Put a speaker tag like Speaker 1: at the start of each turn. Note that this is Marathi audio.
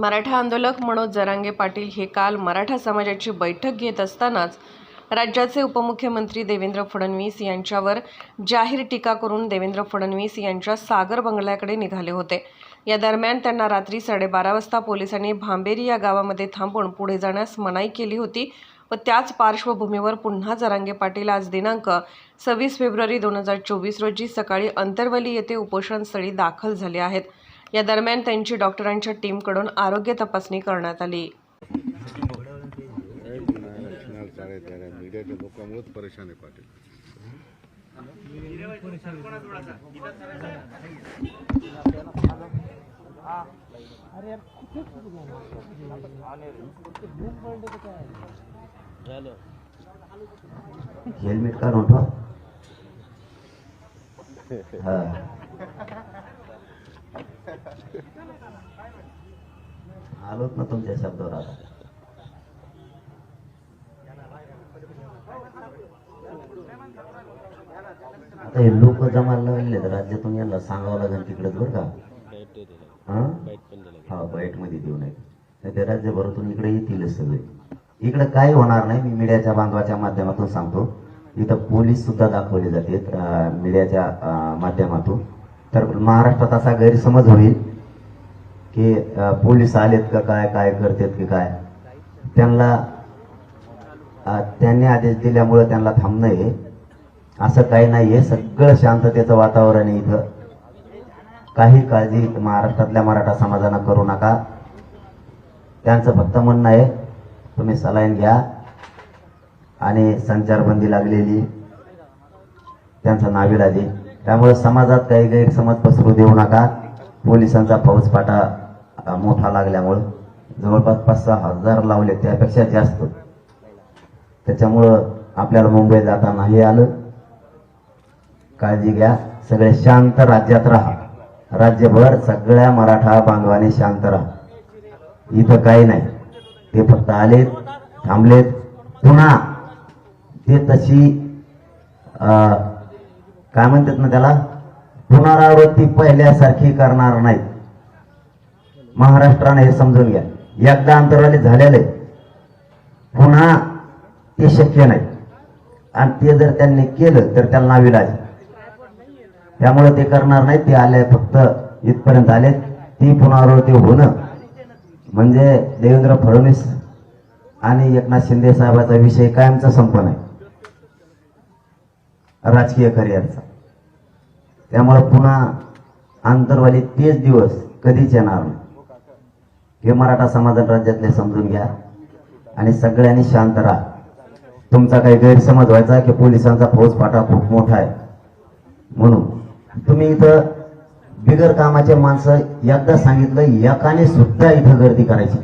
Speaker 1: मराठा आंदोलक मनोज जरांगे पाटील हे काल मराठा समाजाची बैठक घेत असतानाच राज्याचे उपमुख्यमंत्री देवेंद्र फडणवीस यांच्यावर जाहीर टीका करून देवेंद्र फडणवीस यांच्या सागर बंगल्याकडे निघाले होते. या दरम्यान त्यांना रात्री साडेबारा वाजता पोलिसांनी भांबेरी या गावामध्ये थांबून पुढे जाण्यास मनाई केली होती व त्याच पार्श्वभूमीवर पुन्हा जरांगे पाटील आज दिनांक सव्वीस फेब्रुवारी दोन हजार चोवीस रोजी सकाळी अंतरवली येथे उपोषणस्थळी दाखल झाले आहेत. या दरम्यान त्यांची डॉक्टरांच्या टीमकडून आरोग्य तपासणी करण्यात आली.
Speaker 2: नॅशनल सारे त्या मीडियाच्या लोकांमुळेच परेशान आहे पाटील
Speaker 3: हेल्मेट काढून ठेवा हा. आलोच ना तुमच्या शब्दावर आता. आता हे लोक जमायला लागले तर राज्यातून यांना सांगावं लागेल तिकडेच बरं का. हा? हा बाईटमध्ये देऊ नये नाही ते राज्यभरातून इकडे येतील सगळे. इकडे काही होणार नाही मी मीडियाच्या बांधवाच्या माध्यमातून सांगतो. इथं पोलीस सुद्धा दाखवले जाते मीडियाच्या माध्यमातून. तर महाराष्ट्रात असा गैरसमज होईल. की पोलीस आलेत का काय काय करतात की काय? त्यांना त्यांनी आदेश दिल्यामुळे त्यांना थांबणं आहे. असं काही नाहीये. सगळं शांततेचं वातावरण आहे इथं. काही काळजी महाराष्ट्रातल्या मराठा समाजानं करू नका. त्यांचं फक्त म्हणणं आहे तुम्ही सलाईन घ्या. आणि संचारबंदी लागलेली. त्यांचं नाविलाजी. त्यामुळे समाजात काही गैरसमज पसरू देऊ नका. पोलिसांचा फौजफाटा मोठा लागल्यामुळं जवळपास पाच सहा हजार लावले त्यापेक्षा जास्त. त्याच्यामुळं आपल्याला मुंबई जाताना हे आलं. काळजी घ्या सगळे शांत राज्यात राहा. राज्यभर सगळ्या मराठा बांधवाने शांत राहा. इथं काही नाही. ते फक्त आलेत थांबलेत. पुन्हा ते तशी अं, काय म्हणतात ना त्याला? पुनरावृत्ती पहिल्यासारखी करणार नाहीत. महाराष्ट्राने हे समजून घ्या. एकदा अंतरावली झालेले पुन्हा ते शक्य नाही. आणि ते जर त्यांनी केलं तर त्याला विलाज. त्यामुळे ते करणार नाही ते आले फक्त इथपर्यंत आले ती पुनरावृत्ती होणं म्हणजे देवेंद्र फडणवीस आणि एकनाथ शिंदे साहेबाचा विषय कायमचा संपन आहे. राजकीय करिअरचा. त्यामुळे पुन्हा आंतरवाली तेच दिवस कधीच येणार नाही. हे मराठा समाजात राज्यातले समजून घ्या आणि सगळ्यांनी शांत राहा. तुमचा काही गैरसमज व्हायचा की पोलिसांचा फौजफाटा खूप मोठा आहे. म्हणून तुम्ही इथं बिगर कामाचे माणसं एकदा सांगितलं एकाने सुद्धा इथं गर्दी करायची.